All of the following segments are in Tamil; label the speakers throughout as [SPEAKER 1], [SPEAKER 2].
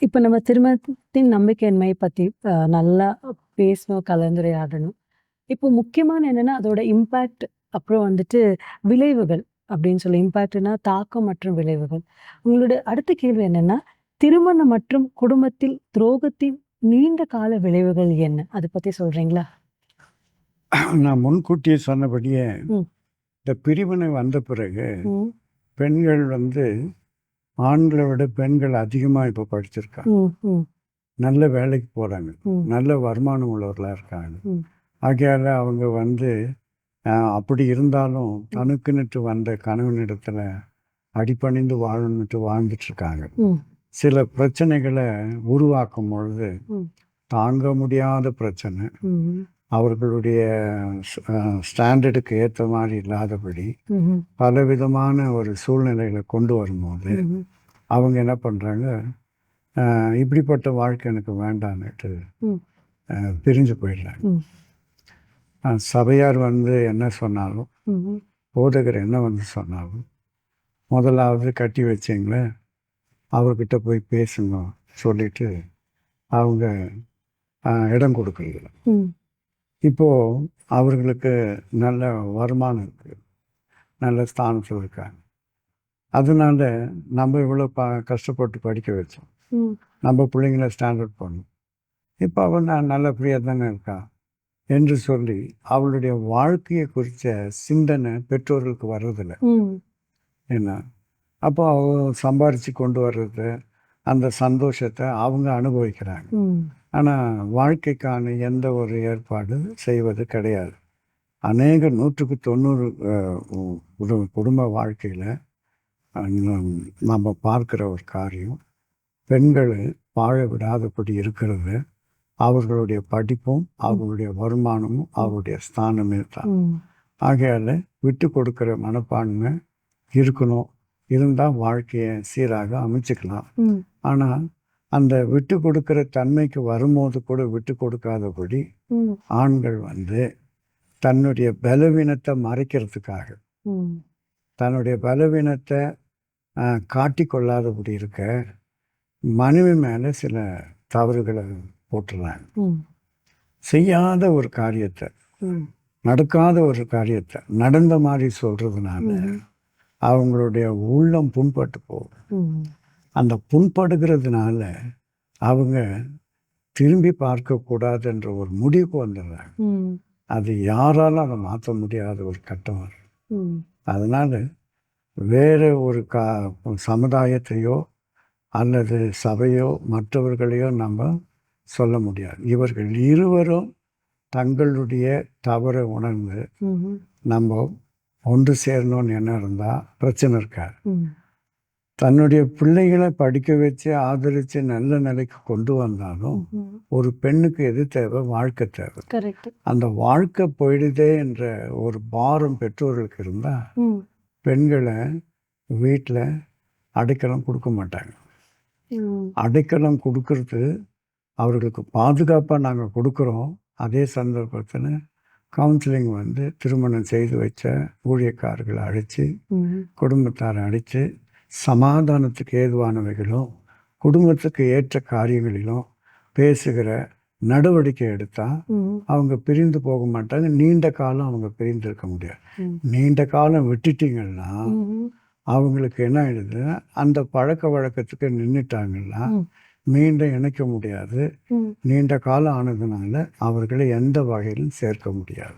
[SPEAKER 1] இப்ப நம்ம திருமணத்தின் நம்பிக்கையின்மை அ நல்லா பேசணும், கலந்துரையாடணும். இப்போ முக்கியமான என்னன்னா, அதோட இம்பேக்ட் அப்புறம் வந்துட்டு விளைவுகள் அப்படின்னு சொல்லி இம்பேக்ட்னா தாக்கம் மற்றும் விளைவுகள். உங்களோட அடுத்த கேள்வி என்னன்னா, திருமணம் மற்றும் குடும்பத்தில் துரோகத்தின் நீண்ட கால விளைவுகள் என்ன? அத பத்தி சொல்றீங்களா?
[SPEAKER 2] நான் முன்கூட்டியே சொன்னபடியே. இந்த பிரிவினை வந்த பிறகு. பெண்கள் வந்து ஆண்கள விட பெண்கள் அதிகமா இப்ப படிச்சிருக்காங்க. நல்ல வேலைக்கு போறாங்க.
[SPEAKER 1] ம்.
[SPEAKER 2] நல்ல வருமானம் உள்ளவர்களா இருக்காங்க. ஆகையால அவங்க வந்து அப்படி இருந்தாலும். தனக்குன்னுட்டு வந்த கணவனிடத்துல அடிபணிந்து வாழணுன்ட்டு வாழ்ந்துட்டு இருக்காங்க. சில பிரச்சனைகள உருவாக்கும் பொழுது. தாங்க முடியாத பிரச்சனை. அவர்களுடைய ஸ்டாண்டர்டுக்கு ஏத்த மாரி இல்லாதபடி. பலவிதமான ஒரு சூழ்நிலைகள கொண்டு வரும்போது. அவங்க என்ன பண்றாங்க, அ இப்படிப்பட்ட வாழ்க்கை எனக்கு வேண்டான்னுட்டு பிரிஞ்சு போயிடுறாங்க. சபையார் வந்து என்ன சொன்னாலும். போதகர் என்ன வந்து சொன்னாலும், முதலாவது கட்டி வச்சீங்களே, அவர்கிட்ட போய் பேசுங்க சொல்லிட்டு, அவங்க இடம் கொடுக்கறதில்ல.
[SPEAKER 1] ம்.
[SPEAKER 2] இப்போ அவர்களுக்கு நல்ல வருமானம் இருக்கு. நல்ல ஸ்தானத்துல இருக்காங்க. அதனால நம்ம இவ்வளோ ப கஷ்டப்பட்டு படிக்க வச்சோம். நம்ம பிள்ளைங்கள ஸ்டாண்டர்ட் பண்ணோம். இப்ப அவ ந நல்லபடியா தானே இருக்கா. என்று சொல்லி, அவளுடைய வாழ்க்கைய குறிச்ச சிந்தனை பெற்றோர்களுக்கு வர்றதில்ல. என்ன, அப்போ அவ சம்பாரிச்சு கொண்டு வர்றது, அந்த சந்தோஷத்த அவங்க அனுபவிக்கிறாங்க.
[SPEAKER 1] ம்.
[SPEAKER 2] ஆனா, வாழ்க்கைக்கான எந்த ஒரு ஏற்பாடு செய்வது கிடையாது. அநேக 100க்கு 90 அ உ குடு குடும்ப வாழ்க்கையில நம்ம பார்க்கிற ஒரு காரியம், பெண்கள வாழ விடாதபடி இருக்கிறது, அவர்களுடைய படிப்பும். அவர்களுடைய வருமானமும். அவருடைய ஸ்தானமே தான். ஆகையால விட்டு கொடுக்கிற மனப்பான்மை இருக்கணும். இருந்தா வாழ்க்கைய சீராக அமைச்சுக்கலாம்.
[SPEAKER 1] ம்.
[SPEAKER 2] அந்த விட்டு கொடுக்கிற தன்மைக்கு வரும்போது கூட விட்டு கொடுக்காதபடி. ஆண்கள் வந்து தன்னுடைய பலவீனத்த மறைக்கிறதுக்காக. தன்னுடைய பலவீனத்த அ காட்டிக் கொள்ளாதபடி இருக்க, மனைவி மேல சில தவறுகள போட்டுர்றாங்க.
[SPEAKER 1] ம்.
[SPEAKER 2] செய்யாத ஒரு காரியத்த. நடக்காத ஒரு காரியத்த, நடந்த மாரி சொல்றதுனால,
[SPEAKER 1] ம்ஹ்ம்.
[SPEAKER 2] அவங்களுடைய உள்ளம் புண்பட்டு போகும். அந்த புண்படுகிறதுனால, அவங்க திரும்பி பார்க்கக்கூடாதுன்ற ஒரு முடிவுக்கு வந்துர்றாங்க.
[SPEAKER 1] ம்.
[SPEAKER 2] அது யாராலும் அத மாத்த முடியாத ஒரு கட்டம் வரும். அதனால, வேற ஒரு கா சமுதாயத்தையோ, அல்லது சபையோ, மற்றவர்களையோ நம்ம சொல்ல முடியாது. இவர்கள் இருவரும் தங்களுடைய தவற உணர்ந்து. நம்ப ஒன்று சேரணும்னு எண்ணம் இருந்தா பிரச்சனை இருக்காது. தன்னுடைய பிள்ளைகள படிக்க வச்சு, ஆதரிச்சு நல்ல நிலைக்கு கொண்டு வந்தாலும். ஒரு பெண்ணுக்கு எது தேவை? வாழ்க்கை தேவை. அந்த வாழ்க்கை போயிடுதே என்ற ஒரு பாரம் பெற்றோர்களுக்கு இருந்தா,
[SPEAKER 1] ம்.
[SPEAKER 2] பெண்கள வீட்ல அடைக்கலம் குடுக்க மாட்டாங்க. அடைக்கலம் குடுக்கறது, அவர்களுக்கு பாதுகாப்பா நாங்க குடுக்குறோம். அதே சந்தர்ப்பத்தில கவுன்சிலிங் வந்து திருமணம் செய்து வச்ச ஊழியக்காரர்கள அழைச்சு. குடும்பத்தார அழைச்சு, சமாதானத்துக்கு ஏதுவானவைகளும், குடும்பத்துக்கு ஏற்ற காரியங்களிலும் பேசுகிற நடவடிக்கை எடுத்தா,
[SPEAKER 1] ம்.
[SPEAKER 2] அவங்க பிரிந்து போக மாட்டாங்க. நீண்ட காலம் அவங்க பிரிந்து இருக்க முடியாது. நீண்ட காலம் விட்டுட்டீங்கன்னா. அவங்களுக்கு என்ன ஆயிடுதுன்னா, அந்த பழக்க வழக்கத்துக்கு நின்னுட்டாங்கன்னா,
[SPEAKER 1] ம்.
[SPEAKER 2] மீண்டும் இணைக்க முடியாது. நீண்ட காலம் ஆனதுனால, அவர்களை எந்த வகையிலும் சேர்க்க முடியாது.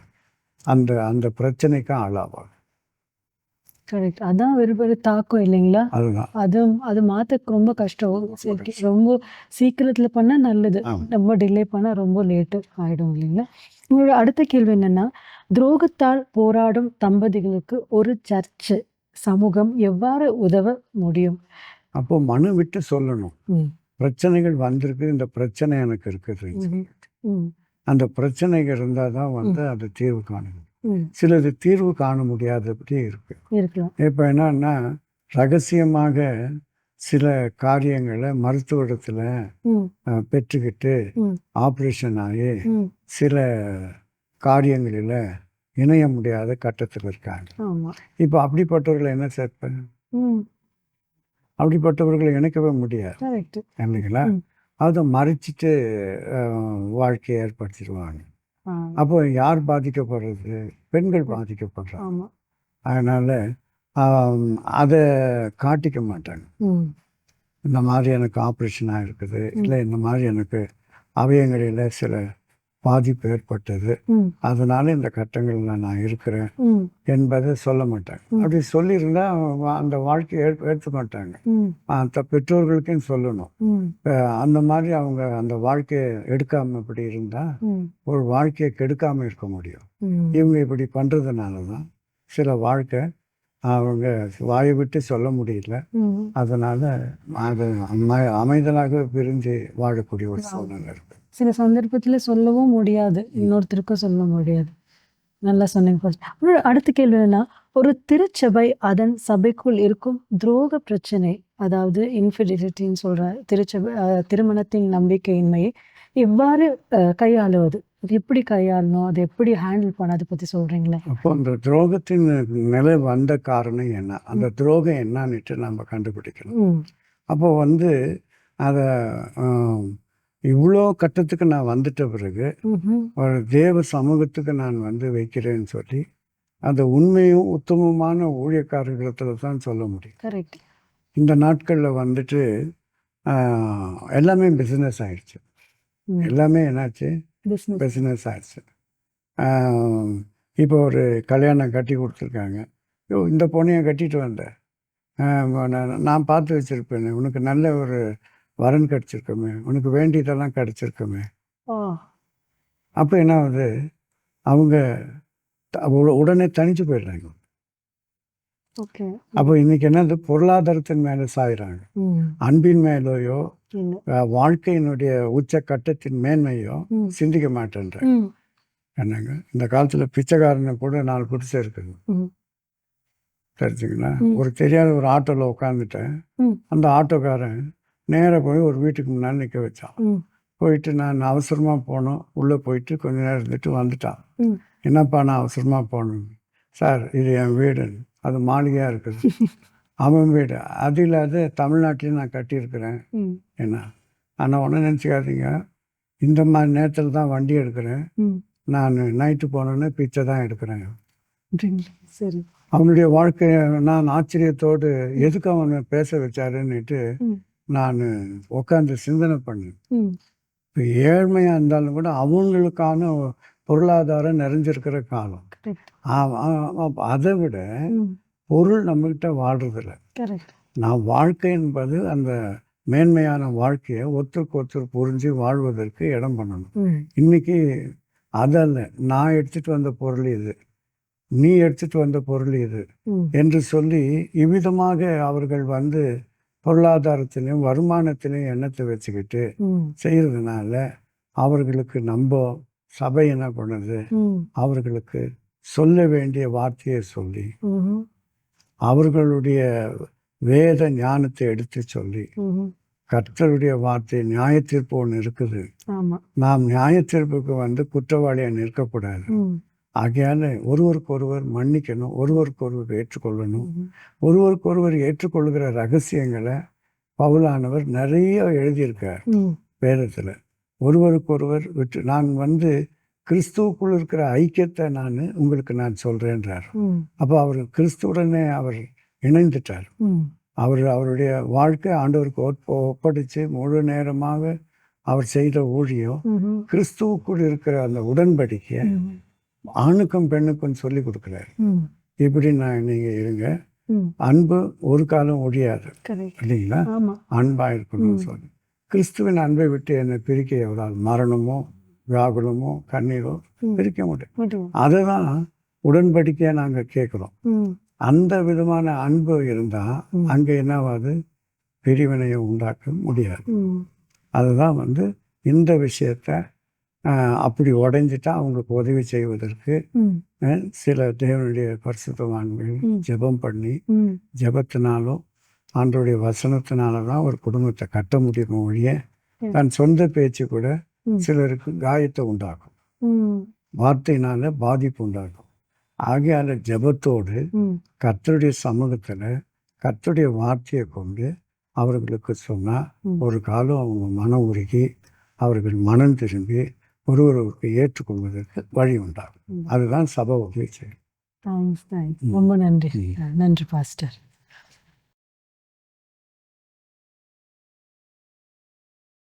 [SPEAKER 2] அந்த அந்த பிரச்சனைக்கு ஆளாவாங்க.
[SPEAKER 1] கரெக்ட். அதான் ஒரு பெரிய தாக்கம் இல்லைங்களா?
[SPEAKER 2] அதுதான்.
[SPEAKER 1] அது அது மாத்தக்கு ரொம்ப கஷ்டம். சரி ரொம்ப சீக்கிரத்தில பண்ணா நல்லது. ரொம்ப டிலே பண்ணா ரொம்ப லேட்டு ஆயிடும் இல்லைங்களா? உங்களோட அடுத்த கேள்வி என்னன்னா, துரோகத்தால் போராடும் தம்பதிகளுக்கு ஒரு சர்ச்சு, சமூகம் எவ்வாறு உதவ முடியும்?
[SPEAKER 2] அப்போ மனு விட்டு சொல்லணும். பிரச்சனைகள் வந்திருக்கு. இந்த பிரச்சனை எனக்கு இருக்குது. அந்த பிரச்சனைகள் இருந்தா தான். வந்து அது தீர்வு காணும். சிலது தீர்வு காண முடியாதபடி இருக்கு. இப்ப என்னன்னா, ரகசியமாக சில காரியங்கள மருத்துவரிடத்துல
[SPEAKER 1] ம்.
[SPEAKER 2] அ பெற்றுக்கிட்டு. ஆப்ரேஷன்
[SPEAKER 1] ம்.
[SPEAKER 2] சில காரியங்களில இணைய முடியாத கட்டத்துல இருக்காங்க. இப்ப அப்படிப்பட்டவர்கள என்ன சேர்ப்பேன்? அப்படிப்பட்டவர்களை இணைக்கவே முடியாது இல்லைங்களா. அதை மறைச்சிட்டு வாழ்க்கையை ஏற்படுத்திடுவாங்க அப்போ யார் பாதிக்கப்படுறது? பெண்கள் பாதிக்கப்படுறாங்க. அதனால் அதை காட்டிக்க மாட்டாங்க. இந்த மாதிரி எனக்கு ஆப்ரேஷனாக இருக்குது இல்லை இந்த மாதிரி எனக்கு அவயங்களில் சில பாதிப்பு ஏற்பட்டது. அதனால இந்த கட்டங்களில் நான் இருக்கிறேன் என்பதை சொல்ல மாட்டாங்க. அப்படி சொல்லியிருந்தா அந்த வாழ்க்கையை ஏற்க மாட்டாங்க. அந்த பெற்றோர்களுக்கும் சொல்லணும். அந்த மாதிரி அவங்க அந்த வாழ்க்கையை எடுக்காம இப்படி இருந்தால்
[SPEAKER 1] ம்.
[SPEAKER 2] ஒரு வாழ்க்கையை கெடுக்காம இருக்க முடியும். இவங்க இப்படி பண்ணுறதுனால தான் சில வாழ்க்கை அவங்க வாயை விட்டு சொல்ல முடியல. அதனால அது அமை அமைதலாக பிரிஞ்சு வாழக்கூடிய ஒரு சூழ்நிலை இருக்கு.
[SPEAKER 1] சில சந்தர்ப்பத்துல சொல்லவும் முடியாது. இன்னொருத்தருக்கும் சொல்ல முடியாது. நல்லா சொன்னீங்க. அப்புறம் அடுத்த கேள்வி என்னன்னா ஒரு திருச்சபை அதன் சபைக்குள் இருக்கும் துரோக பிரச்சனை அதாவது இன்ஃபிடிலிட்டின்னு சொல்ற திருச்சபை திருமணத்தின் நம்பிக்கையின்மையை எவ்வாறு கையாளுவது? அது எப்படி கையாளணும்? அதை எப்படி ஹேண்டில் பண்ண அதை பத்தி சொல்றீங்களே.
[SPEAKER 2] அப்போ அந்த துரோகத்தின் நிலை வந்த காரணம் என்ன? அந்த துரோகம் என்னன்னுட்டு நம்ம கண்டுபிடிக்கணும். அப்போ வந்து அதை இவ்வளோ கட்டத்துக்கு நான் வந்துட்ட பிறகு. ஒரு தேவ சமூகத்துக்கு நான் வந்து வைக்கிறேன்னு சொல்லி அந்த உண்மையும் உத்தமமான ஊழியக்காரர்களிடத்துல தான் சொல்ல முடியும். இந்த நாட்களில் வந்துட்டு எல்லாமே பிஸ்னஸ் ஆயிடுச்சு. எல்லாமே என்னாச்சு?
[SPEAKER 1] பிசினஸ்
[SPEAKER 2] பிஸ்னஸ் ஆயிடுச்சு இப்போ ஒரு கல்யாணம் கட்டி கொடுத்துருக்காங்க. யோ இந்த பொண்ணையை கட்டிட்டு வந்த. ஆஹ், நான் நான் பார்த்து வச்சுருப்பேனே உனக்கு நல்ல ஒரு வரன் கிடச்சிருக்கோமே. உனக்கு வேண்டியதெல்லாம் கிடச்சிருக்கோமே. அப்போ என்ன ஆகுது? அவங்க உடனே தனிச்சு போயிடுறாங்க. அப்போ இன்னைக்கு என்னது? பொருளாதாரத்தின் மேலே சாயிறாங்க. அன்பின் மேலேயோ வாழ்க்கையினுடைய உச்சக்கட்டத்தின் மேன்மையோ
[SPEAKER 1] ம்.
[SPEAKER 2] சிந்திக்க மாட்டேன்றாங்க என்னங்க? இந்த காலத்தில் பிச்சைக்காரனை கூட நாலு குடிசை இருக்குது தெரிஞ்சுங்களா. ஒரு தெரியாத ஒரு ஆட்டோவில் உட்காந்துட்டேன். அந்த ஆட்டோக்காரன் நேராக போய் ஒரு வீட்டுக்கு முன்னாடி நிற்க வச்சான். போயிட்டு நான் அவசரமாக போனோம். உள்ளே போயிட்டு கொஞ்ச நேரம் இருந்துட்டு வந்துட்டான். என்னப்பா நான் அவசரமாக போகணும் சார் இது என் வீடு. அது மாளிகையாக இருக்குது. அவன் வீடு. அது இல்லாத தமிழ்நாட்டிலையும் நான் கட்டியிருக்கிறேன். என்ன? ஆனால் ஒன்றும் நினச்சிக்காதீங்க. இந்த மாதிரி நேரத்தில் தான் வண்டி எடுக்கிறேன். நான் நைட்டு போனோன்னே பிச்சை தான் எடுக்கிறேன்.
[SPEAKER 1] சரி.
[SPEAKER 2] அவனுடைய வாழ்க்கையை நான் ஆச்சரியத்தோடு எதுக்கு அவனை பேச வச்சாருன்னுட்டு. நான் உட்காந்து சிந்தனை பண்ணேன். இப்போ ஏழ்மையாக இருந்தாலும் கூட அவங்களுக்கான பொருளாதாரம் நிறைஞ்சிருக்கிற காலம். அதை விட பொருள் நம்மக்கிட்ட வாழ்றதில்ல. நான் வாழ்க்கை என்பது அந்த மேன்மையான வாழ்க்கையை ஒருத்தருக்கு ஒருத்தர் புரிஞ்சு வாழ்வதற்கு இடம் பண்ணணும். இன்னைக்கு அதல்ல. நான் எடுத்துட்டு வந்த பொருள் இது. நீ எடுத்துட்டு வந்த பொருள் இது. என்று சொல்லி இவ்விதமாக அவர்கள் வந்து பொருளாதாரத்திலையும் வருமானத்திலையும் எண்ணத்தை வச்சுக்கிட்டு செய்கிறதுனால அவர்களுக்கு நம்ம சபை என்ன பண்ணுது? அவர்களுக்கு சொல்ல வேண்டிய வார்த்தையை சொல்லி. அவர்களுடைய வேத ஞானத்தை எடுத்து சொல்லி. கர்த்தருடைய வார்த்தை நியாயத்தீர்ப்பு ஒன்று இருக்குது. நாம் நியாயத்தீர்ப்புக்கு வந்து குற்றவாளியாக நிற்கக்கூடாது. ஆகையால ஒருவருக்கொருவர் மன்னிக்கணும் ஒருவருக்கொருவர் ஏற்றுக்கொள்ளணும். ஒருவருக்கொருவர் ஏற்றுக்கொள்கிற ரகசியங்களை பவுலானவர் நிறைய எழுதியிருக்கார் வேதத்தில். ஒருவருக்கொருவர் விட்டு நான் வந்து கிறிஸ்துவுக்குள் இருக்கிற ஐக்கியத்தை நான் உங்களுக்கு நான் சொல்கிறேன்றார்
[SPEAKER 1] ம்.
[SPEAKER 2] அப்போ அவர் கிறிஸ்துவுடனே அவர் இணைந்துட்டார். அவர் அவருடைய வாழ்க்கை ஆண்டவருக்கு ஒப்ப ஒப்படைச்சு முழு நேரமாக அவர் செய்த ஊழியம். கிறிஸ்துவுக்குள் இருக்கிற அந்த உடன்படிக்கையை
[SPEAKER 1] ம்
[SPEAKER 2] ஆணுக்கும் பெண்ணுக்கும் சொல்லி கொடுக்குறாரு. இப்படி நான் நீங்கள் இருங்க. அன்பு ஒரு காலம் ஒழியாது. இல்லைங்களா? அன்பா இருக்கணும்னு. சொல்லி. கிறிஸ்துவின் அன்பை விட்டு என்னை பிரிக்க எவரால் மரணமோ வியாகுலமோ கண்ணீரோ பிரிக்க முடியும்
[SPEAKER 1] முடியும்.
[SPEAKER 2] அதை தான் உடன்படிக்கையை நாங்கள் கேட்குறோம். அந்த விதமான அன்பு இருந்தால்
[SPEAKER 1] ம்.
[SPEAKER 2] அங்கே என்னவாது? பிரிவினையை உண்டாக்க முடியாது. அதுதான் வந்து இந்த விஷயத்த அப்படி உடைஞ்சிட்டா அவங்களுக்கு உதவி செய்வதற்கு சில தேவனுடைய பரிசுத்தவான்கள். ஜெபம் பண்ணி ஜெபத்தினாலும் ஆண்டோடைய வசனத்தினால தான் ஒரு குடும்பத்தை கட்ட முடியும் ஒழிய. தன் சொந்த பேச்சு கூட. சிலருக்கு காயத்தை உண்டாக்கும்
[SPEAKER 1] ம்
[SPEAKER 2] வார்த்தையினால பாதிப்பு உண்டாக்கும் ஆகையால ஜெபத்தோடு
[SPEAKER 1] ம்
[SPEAKER 2] கர்த்தருடைய சமூகத்தில் கர்த்தருடைய வார்த்தையை கொண்டு அவர்களுக்கு சொன்னால். ஒரு காலம் அவங்க மனம் உருகி அவர்கள் மனம் திரும்பி ஒருவருக்கு ஏற்றுக்கொள்வதற்கு வழி உண்டாகும். அதுதான் சபை உதவி ம்.
[SPEAKER 1] ரொம்ப நன்றி. நன்றி பாஸ்டர்